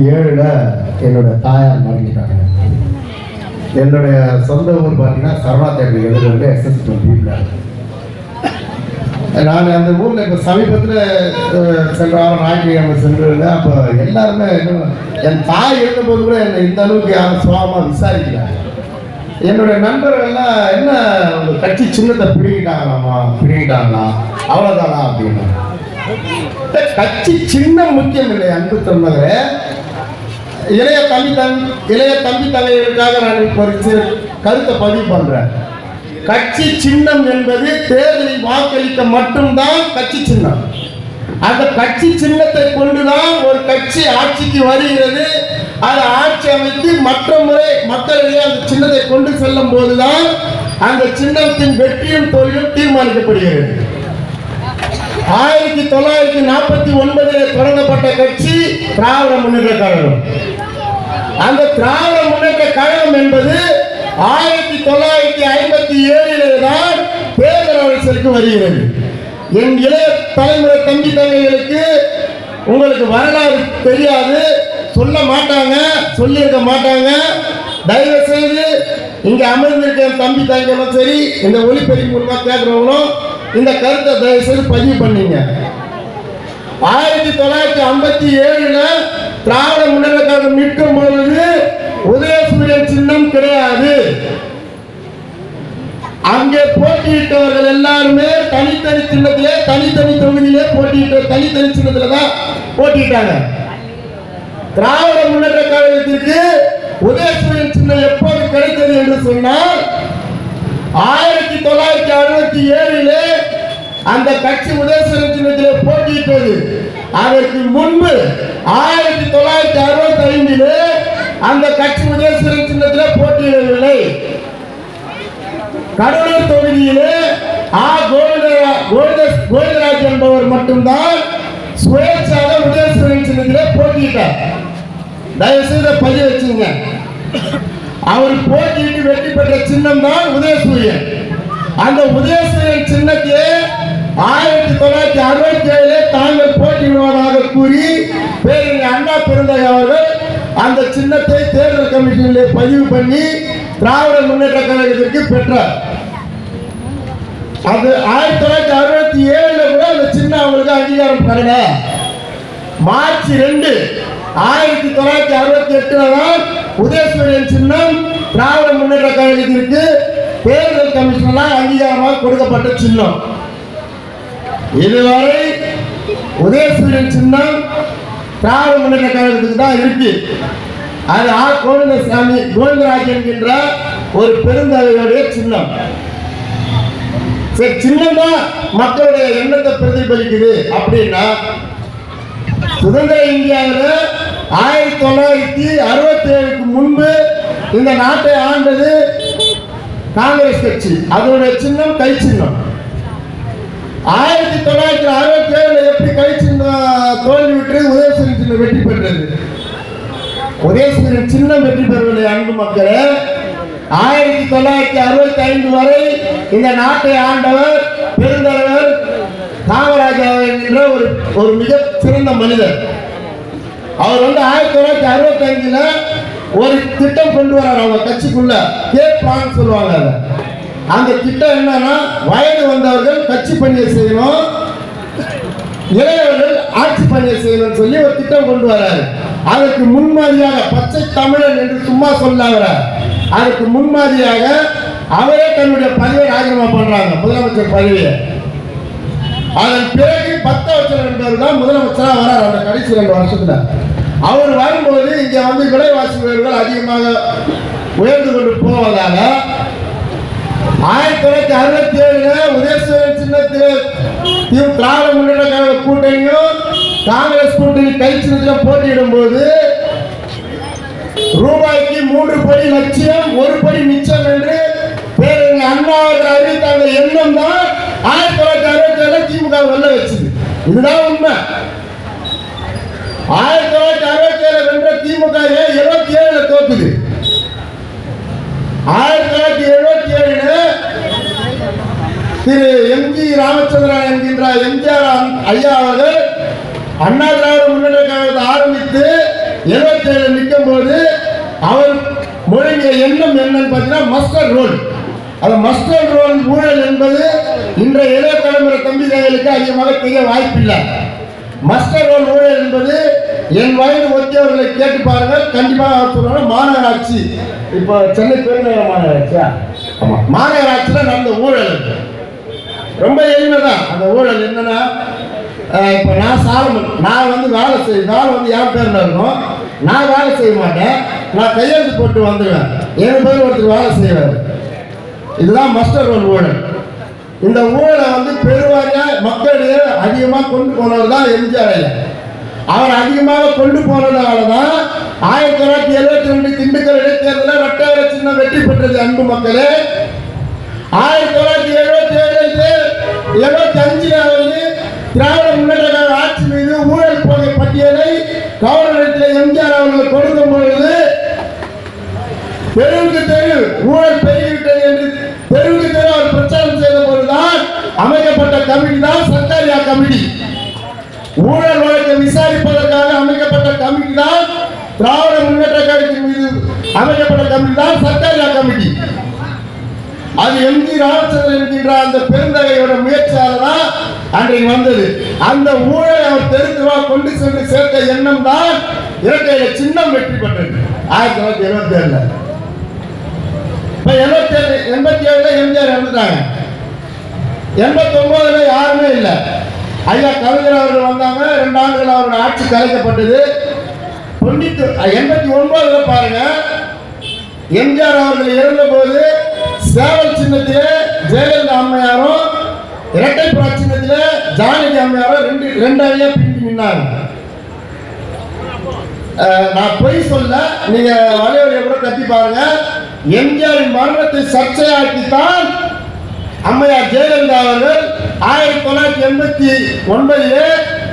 ஏழில் ஏழுல என்னோட தாயார் மறைஞ்சிட்டாங்க. என்னுடைய சொந்த ஊர் பார்த்தீங்கன்னா சரவணா தேட்டர் எதிரில் எஸ்எஸ் வீட்டில் நான் அந்த ஊரில் இப்போ சமீபத்தில் சென்ற வாரம் ஞாயிற்றுக்கிழமை சென்றிருந்தேன். அப்போ எல்லாருமே இன்னும் என் தாய் இருந்தபோது கூட என்னை இந்த அளவுக்கு யாரும் சுவாமாக விசாரிக்கல. என்னுடைய நண்பர்கள்லாம் என்ன உங்க கட்சி சின்னத்தை பிடிக்கிட்டாங்களாமா பிடிக்கிட்டாங்களா அவ்வளோதானா அப்படின்னு. கட்சி சின்னம் முக்கியம் இல்லை அன்பு தொண்டர்களே இளைய தம்பி தன் இளைய தம்பி தலைவருக்காக நான் இப்போ சிறு கருத்தை பதிவு பண்றேன். கட்சி சின்னம் என்பது தேர்தலில் வாக்களிக்க மட்டும்தான் கட்சி சின்னம். அந்த கட்சி சின்னத்தை கொண்டுதான் ஒரு கட்சி ஆட்சிக்கு வருகிறது. அதை ஆட்சி அமைத்து மற்ற முறை மக்களிடையே அந்த சின்னத்தை கொண்டு செல்லும் போதுதான் அந்த சின்னத்தின் வெற்றியும் தோல்வியும் தீர்மானிக்கப்படுகிறது. ஆயிரத்தி தொள்ளாயிரத்தி நாற்பத்தி ஒன்பதில் தொடங்கப்பட்ட கட்சி திராவிட முன்னேற்ற கழகம். அந்த திராவிட முன்னேற்ற கழகம் என்பது ஆயிரத்தி தொள்ளாயிரத்தி ஐம்பத்தி ஏழிலே தான் பேரரசருக்கு வருகிறது. என் இளைய தலைமுறை தம்பி தங்கைகளுக்கு உங்களுக்கு வரலாறு தெரியாது. சொல்ல மாட்டாங்க சொல்லியிருக்க மாட்டாங்க. தயவு செய்து இங்க அமர்ந்திருக்க தம்பி தங்கைகளும் சரி இந்த ஒளிப்பதிவு மூலமா கேட்கிறவங்களும் இந்த கருத்தை தயவு செய்து பதிவு பண்ணீங்க. ஆயிரத்தி தொள்ளாயிரத்தி ஐம்பத்தி ஏழுல திராவிட முன்னேற்ற கழகம் நிற்கும் பொழுது உதயசூரியன் சின்னம் கிடையாது. அங்கே போட்டியிட்டவர்கள் எல்லாருமே தனித்தனி சின்னத்திலே தனித்தனி தொகுதியிலே போட்டியிட்ட தனித்தனி சின்னத்துல தான் போட்டியிட்டாங்க. திராவிட முன்னேற்ற கழகத்திற்கு உதயசூரியன் சின்னம் எப்போது கிடைத்தது என்று சொன்னால் ஆயிரத்தி தொள்ளாயிரத்தி அறுபத்தி ஏழிலே அந்த கட்சி உதயசூரியன் சின்னத்திலே போட்டியிட்டது. அதற்கு முன்பு ஆயிரத்தி தொள்ளாயிரத்தி அறுபத்தி ஐந்தில் அந்த கட்சி உதயசூரியன் சின்னத்தில் போட்டியிடவில்லை. கடலூர் தொகுதியிலே ஆ. கோவிந்தரா கோவிந்தராஜ் என்பவர் மட்டும்தான் சுயேட்சாக உதயசூரியன் சின்னத்தில் போட்டியிட்டார். தயவு செய்து பதிவு வச்சுங்க. அவர் போட்டியிட்டு வெற்றி பெற்ற சின்னம் தான் உதயசூரியன். அந்த உதயசூரியன் சின்னத்தையே சின்னத்தை தேர்தல் கமிஷனில் பதிவு பண்ணி திராவிட முன்னேற்ற கழகத்திற்கு பெற்றார். அது ஆயிரத்தி தொள்ளாயிரத்தி அறுபத்தி ஏழுல கூட அந்த சின்ன அவங்களுக்கு அங்கீகாரம் பெறல மார்ச் ரெண்டு ஆயிரத்தி தொள்ளாயிரத்தி அறுபத்தி எட்டுல தான் உதயசூரியன் சின்னம் திராவிட முன்னேற்ற கழகத்திற்கு தேர்தல் கமிஷனால் அங்கீகாரமாக கொடுக்கப்பட்ட சின்னம். இதுவரை உதயசூரியன் சின்னம் திராவிட முன்னேற்ற கழகத்துக்கு தான் இருக்கு. அது ஆ கோவிந்தசாமி கோவிந்தராஜ் என்கின்ற ஒரு பெருந்தலைவருடைய சின்னம். சரி சின்னமா மக்களுடைய எண்ணத்தை பிரதிபலிக்குது. அப்படின்னா சுதந்திர இந்தியாவில் ஆயிரத்தி தொள்ளாயிரத்தி அறுபத்தி ஏழுக்கு முன்பு இந்த நாட்டை ஆண்டது காங்கிரஸ் கட்சி. அதனுடைய சின்னம் கை சின்னம். ஆயிரத்தி தொள்ளாயிரத்தி அறுபத்தி ஏழுல எப்படி கை சின்னம் தோல்வி விட்டு உதயசூரியன் சின்னம் வெற்றி பெற்றது? உதயசூரியன் சின்னம் வெற்றி பெறவில்லை அன்பு மக்களே. ஆயிரத்தி தொள்ளாயிரத்தி அறுபத்தி ஐந்து வரை இந்த நாட்டை ஆண்டவர் பெருந்தலைவர் காமராஜா என்கின்ற ஒரு ஒரு மிக சிறந்த மனிதர். அவர் வந்து ஆயிரத்தி தொள்ளாயிரத்தி அறுபத்தி ஐந்துல ஒரு திட்டம் கொண்டு வரார் அவங்க கட்சிக்குள்ள. கே பிளான் சொல்லுவாங்க அந்த திட்டம் என்னன்னா வயது வந்தவர்கள் கட்சி பணியை செய்யணும். இளையவர்கள் ஆட்சி பணியை செய்யணும்னு சொல்லி ஒரு திட்டம் கொண்டு வராரு. அதற்கு முன்மாதிரியாக பச்சை தமிழன் என்று சும்மா சொல்லாங்க அதுக்கு முன்மாதிரியாக அவரே தன்னுடைய பதவியை ராஜினாமா பண்றாங்க முதலமைச்சர் பதவியை. அதன் பிறகு பத்தாவச்சர் என்பவர் தான் முதலமைச்சராக வரார் அந்த கடைசி ரெண்டு வருஷத்துல. அவர் வரும்போது இங்க வந்து விலைவாசி உயர்வுகள் அதிகமாக உயர்ந்து கொண்டு போவதாக ஆயிரத்தி தொள்ளாயிரத்தி அறுபத்தி ஏழுல உதயசூரன் சின்னத்தில் திராவிட முன்னேற்ற கழக கூட்டணியும் காங்கிரஸ் கூட்டணி கை சின்னத்தில் போட்டியிடும் போது ரூபாய்க்கு மூன்று படி லட்சியம் ஒரு படி மிச்சம் என்று பேரறிஞர் அண்ணா அவர்கள் அறிவித்த அந்த எண்ணம் தான் ஆயிரத்தி தொள்ளாயிரத்தி அறுபத்தி ஏழுல திமுக வெல்ல வச்சு இதுதான் உண்மை. ஆயிரத்தி தொள்ளாயிரத்தி அறுபத்தி ஏழு வென்ற திமுக ஏன் இருபத்தி ஏழுல தோக்குது ஆயிரத்தி தொள்ளாயிரத்தி எழுபத்தி ஏழுல திரு எம் ஜி ராமச்சந்திரன் என்கின்ற எம்ஜிஆர் ஐயா அவர்கள் அண்ணா திராவிட முன்னேற்ற கழகத்தை ஆரம்பித்து இருபத்தி ஏழு நிற்கும் போது அவர் முழங்கிய எண்ணம் என்னன்னு பார்த்தீங்கன்னா மஸ்டர் ரோல் அந்த மஸ்டர் ரோல் ஊழல் என்பது இன்றைய இளைய தலைமுறை தம்பிகளுக்கு அதிகமாக தெரிய வாய்ப்பில்லை. மஸ்டர் ரோல் ஊழல் என்பது என் வயது ஒத்தியவர்களை கேட்டு பாருங்கள். கண்டிப்பாக சொல்றாங்க மாநகராட்சி. இப்போ சென்னை பெருநகர மாநகராட்சியா? ஆமா. மாநகராட்சியில் நடந்த ஊழல். ரொம்ப எளிமைதான். அந்த ஊழல் என்னன்னா இப்போ நான் சாலமன் நான் வந்து வேலை செய் வேலை வந்து என் பேரில் இருக்கும் நான் வேலை செய்ய மாட்டேன். நான் கையெழுத்து போட்டு வந்துடுவேன் என் பேர் ஒருத்தர் வேலை செய்வார். இதுதான் மஸ்டர் ரோல் ஊழல். இந்த ஊழலை வந்து பெருவாரியாக மக்களிடையே அதிகமாக கொண்டு போனவர் தான் எம்ஜிஆர் அவர் அதிகமாக கொண்டு போனதால தான் ஆயிரத்தி தொள்ளாயிரத்தி எழுபத்தி ரெண்டு திண்டுக்கல் இடைத்தேர்தலில் வட்டார சின்னம் வெற்றி பெற்றது அன்பு மக்களே. ஆயிரத்தி தொள்ளாயிரத்தி எழுபத்தி ஏழு எழுபத்தி அஞ்சுல வந்து திராவிட முன்னேற்ற ஆட்சி மீது ஊழல் போதை பட்டியலை கவர்னத்தில் எம்ஜிஆர் அவர்கள் கொடுக்கும் பொழுது தெருவுக்கு தெரு ஊழல் பெருகிவிட்டது என்று தெருவுக்கு தெரு அவர் பிரச்சாரம் செய்த போதுதான் அமைக்கப்பட்ட கமிட்டி தான் சர்க்காரியா கமிட்டி. ஊழல் வழக்கை விசாரிப்பதற்காக அமைக்கப்பட்ட கமிட்டி தான் திராவிட முன்னேற்ற கழகத்தின் மீது அமைக்கப்பட்ட கமிட்டி தான் சர்க்காரியா கமிட்டி. அது எம்ஜி ராமச்சந்திரன் என்கின்ற அந்த பெருந்தகையோட முயற்சியால தான் அன்றைக்கு வந்தது. அந்த ஊழலை அவர் தெருத்துவா கொண்டு சென்று சேர்த்த எண்ணம் தான் இரட்டையில சின்னம் வெற்றி பெற்றது. ஆயிரத்தி தொள்ளாயிரத்தி எழுபத்தி ஏழுல இப்ப எழுபத்தி ஏழு எண்பத்தி ஏழுல எம்ஜிஆர் இறந்துட்டாங்க. எண்பத்தி ஒன்பதுல யாருமே இல்லை. ஐயா கவிஞர் அவர்கள் வந்தாங்க. ரெண்டு ஆண்டுகள் அவருடைய ஆட்சி கலைக்கப்பட்டது. தொண்ணூத்தி எண்பத்தி ஒன்பதுல பாருங்க. எம்ஜிஆர் அவர்கள் இறந்தபோது சேவல் சின்னத்திலே ஜெயலலிதா அம்மையாரும் இரட்டை பிராச்சினத்திலே ஜானகி அம்மையாரும் ரெண்டு ரெண்டு பிரிஞ்சு நின்னாங்க நான் பொய் சொல்ல நீங்க வலையொலியை கூட கத்தி பாருங்க. எம்ஜிஆரின் மரணத்தை சர்ச்சையாக்கித்தான் அம்மையார் ஜெயலலிதா அவர்கள் ஆயிரத்தி தொள்ளாயிரத்தி எண்பத்தி ஒன்பதிலே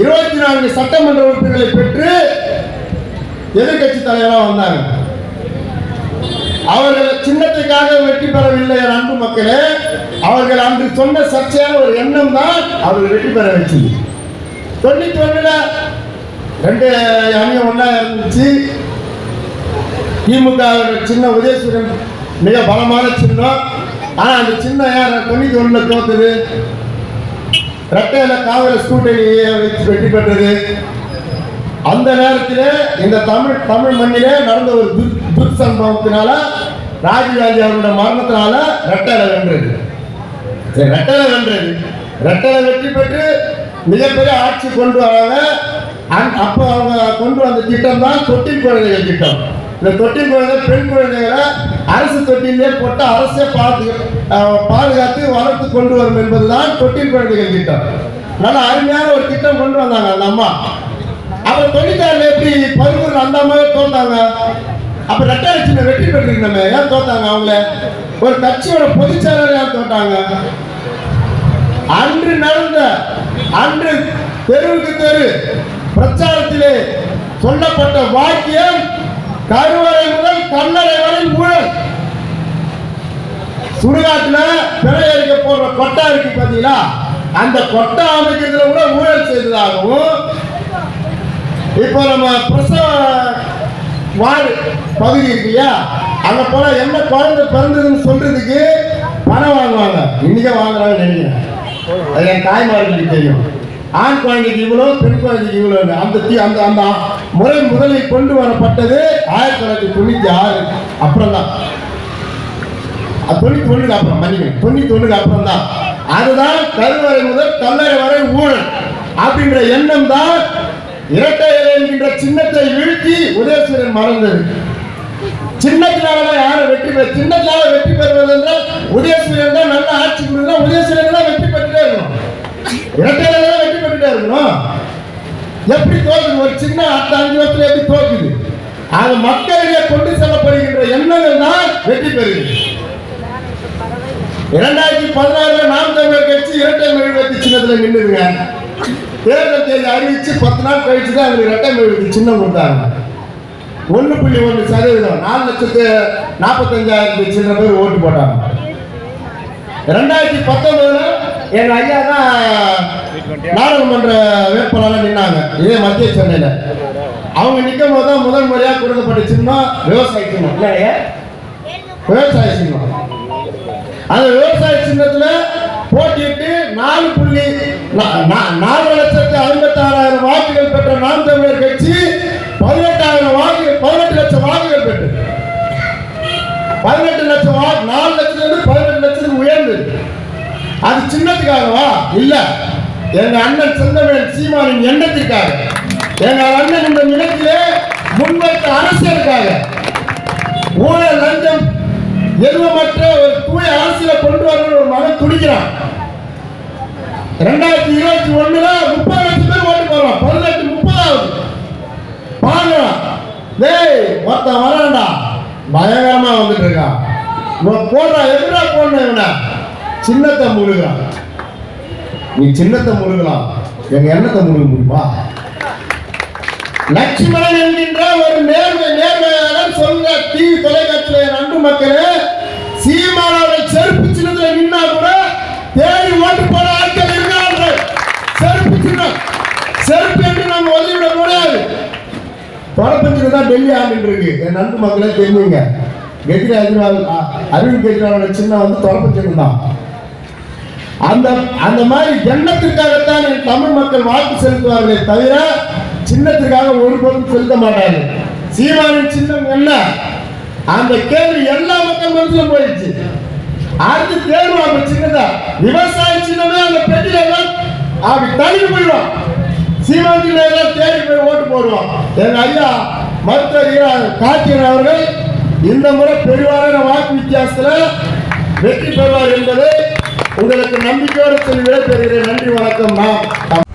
இருபத்தி நான்கு சட்டமன்ற உறுப்பினர்களை பெற்று எதிர்கட்சி தலைவராக வந்தாங்க அவர்கள் சின்னத்துக்காக வெற்றி பெறவில்லை என் அன்பு மக்களே. அவர்கள் அன்று சொன்ன சர்ச்சையான ஒரு எண்ணம் தான் அவர்கள் வெற்றி பெற வச்சது தொண்ணூத்தி ஒண்ணுல ரெண்டு அணியும் ஒன்றா இருந்துச்சு. திமுக சின்ன உதயசூரன் மிக பலமான சின்னம். ஆனால் அந்த சின்ன யார்? தொண்ணூத்தி ஒண்ணுல தோத்துது. ரெட்டையில காவல் கூட்டணியை வச்சு வெற்றி பெற்றது. அந்த நேரத்தில் இந்த தமிழ் தமிழ் மண்ணிலே நடந்த ஒரு துர் சம்பவத்தினால ராஜீவ்காந்தி அவருடைய மரணத்தினால ரெட்டலை வென்றது. சரி ரெட்டலை வென்றது. ரெட்டலை வெற்றி பெற்று மிகப்பெரிய ஆட்சி கொண்டு வராங்க. அப்போ அவங்க கொண்டு வந்த திட்டம் தான் தொட்டில் குழந்தைகள் திட்டம். இந்த தொட்டில் குழந்தை பெண் குழந்தைகளை அரசு தொட்டிலே போட்டு அரசே பார்த்து பாதுகாத்து வளர்த்து கொண்டு வரும் என்பதுதான் தொட்டில் குழந்தைகள் திட்டம். நல்ல அருமையான ஒரு திட்டம் கொண்டு வந்தாங்க அந்த அம்மா. அவர் தொழிற்சாலை எப்படி? பதிமூணு அந்த மாதிரி தோத்தாங்க? அப்ப ரெட்டை சின்ன வெற்றி பெற்றிருக்கணுமே ஏன் தோத்தாங்க அவங்கள? ஒரு கட்சியோட பொதுச்செயலாளர் ஏன் தோட்டாங்க அன்று நடந்த அன்று தெருவுக்கு தெரு பிரச்சாரத்திலே சொல்லப்பட்ட வாக்கியம் கருவறை முதல் கல்லறை வரை ஊழல். சுடுகாட்டுல பிணை அடிக்க போடுற கொட்டா இருக்கு பாத்தீங்களா? அந்த கொட்டா அமைக்கிறதுல கூட ஊழல் செய்ததாகவும் இப்போ நம்ம பிரசவ வார்டு பகுதி இருக்கியா அங்கே போனால் என்ன குழந்தை பிறந்ததுன்னு சொல்றதுக்கு பணம் வாங்குவாங்க. இன்னைக்கே வாங்குறாங்கன்னு நினைக்கிறேன். அது என் தாய்மார்களுக்கு தெரியும். ஆண் குழந்தைக்கு இவ்வளோ பெண் குழந்தைக்கு இவ்வளோ அந்த தீ அந்த அந்த முறை முதலில் கொண்டு வரப்பட்டது ஆயிரத்தி தொள்ளாயிரத்தி தொண்ணூற்றி ஆறு. அப்புறம் தான் அது தொண்ணூத்தி ஒண்ணுக்கு அப்புறம் மன்னிக்கணும். தொண்ணூத்தி ஒண்ணுக்கு அப்புறம் தான் அதுதான் கருவறை முதல் கல்லறை வரை ஊழல் அப்படின்ற எண்ணம் தான் இரட்டை என்கின்ற சின்னத்தை வீழ்த்தி உதயசூரன் மறந்தது. சின்னத்தினால யாரும் வெற்றி பெற சின்னத்தினால வெற்றி பெறுவது என்றால் உதயசூரன் தான் நல்ல ஆட்சி கொடுத்தா உதயசூரன் தான் வெற்றி பெற்றுட்டே இருக்கணும். இரட்டை தான் வெற்றி பெற்றுட்டே இருக்கணும். எப்படி தோக்குது ஒரு சின்ன அத்த அஞ்சு வருஷத்துல எப்படி தோக்குது அது மக்களிடையே கொண்டு செல்லப்படுகின்ற எண்ணங்கள் தான் வெற்றி பெறுகிறது. இரண்டாயிரத்தி பதினாறுல நாம் தமிழர் கட்சி இரட்டை மெழுகுவர்த்தி சின்னத்துல நின்றுதுங்க. தேர்தல் தேதி அறிவிச்சு பத்து நாள் கழிச்சு தான் அவங்களுக்கு ரெண்டாம் மெழுகுவர்த்தி சின்னம் கொடுத்தாங்க. ஒன்று புள்ளி ஒன்று சதவீதம். நாலு லட்சத்து நாற்பத்தஞ்சாயிரத்தி சின்ன பேர் ஓட்டு போட்டாங்க. ரெண்டாயிரத்தி பத்தொன்பதுல எங்க ஐயா தான் நாடாளுமன்ற வேட்பாளர் வேட்பாளராக நின்னாங்க. இதே மத்திய சென்னையில். அவங்க நிற்கும் போது தான் முதல் முறையாக கொடுக்கப்பட்ட சின்னம் விவசாய சின்னம். இல்லையா விவசாய சின்னம். அந்த விவசாய சின்னத்துல போட்டியிட்டு நாலு புள்ளி நாலு லட்சத்து ஐம்பத்தாறாயிரம் வாக்குகள் பெற்ற நாம் தமிழர் கட்சி பதினெட்டாயிரம் வாக்கு பதினெட்டு லட்சம் வாக்குகள் பெற்று. பதினெட்டு லட்சம் வாக்கு நாலு லட்சத்துல பதினெட்டு லட்சத்துக்கு உயர்ந்து அது சின்னத்துக்காகவா? இல்ல. எங்க அண்ணன் செந்தமிழன் சீமானின் எண்ணத்திற்காக. எங்க அண்ணன் இந்த நிலத்திலே முன்வைத்த அரசியலுக்காக. ஊழல் லஞ்சம் எதுவுமற்ற ஒரு தூய அரசியலை கொண்டு வரணும் ஒரு மகன் துடிக்கிறான். ரெண்டாயிரத்தி இருபத்தி ஒண்ணுல முப்பது லட்சம் பேர் ஓட்டு போறோம். பதினெட்டு முப்பதாவது. பாக்கலாம் டேய் ஒருத்தன் வரான்டா. பயங்கரமா வந்துட்டு இருக்கான். இவன் போடுறான் எப்படா போடணும் இவனை? சின்னத்தை முழுகிறான். நீ சின்னத்தை முழுகலாம். எங்க எண்ணத்தை முழுக முடியுமா? லட்சுமணன் என்கின்ற ஒரு நேர்மை நேர்மையாளர் சொல்ற டிவி தொலைக்காட்சியில என் அன்பு மக்களே சீமானோட செருப்பு தொடப்பஞ்சில் தான் டெல்லி ஆண்டு இருக்கு. என் நண்பு மக்களே தெரிஞ்சுங்க. கெஜ்ரிவால் அஜ்வால் அரவிந்த் கெஜ்ரிவாலோட வந்து தொடப்பஞ்சில் தான் அந்த அந்த மாதிரி ஜன்னத்திற்காகத்தான் தமிழ் மக்கள் வாக்கு செலுத்துவார்களே தவிர சின்னத்திற்காக ஒருபோதும் செலுத்த மாட்டார்கள். சீமானின் சின்னம் என்ன? அந்த கேள்வி எல்லா மக்கள் மனசுல போயிடுச்சு. அடுத்து தேர்வு அந்த சின்னதா? விவசாய சின்னமே அந்த பெட்டியில அப்படி தள்ளி போயிடும். சீமானில எல்லாம் தேடி போய் ஓட்டு போடுவோம். எங்க ஐயா மருத்துவர் கார்த்திகன் அவர்கள் இந்த முறை பெருவாரான வாக்கு வித்தியாசத்தில் வெற்றி பெறுவார் என்பதை உங்களுக்கு நம்பிக்கையோடு சொல்லி விடைபெறுகிறேன். நன்றி வணக்கம். நான்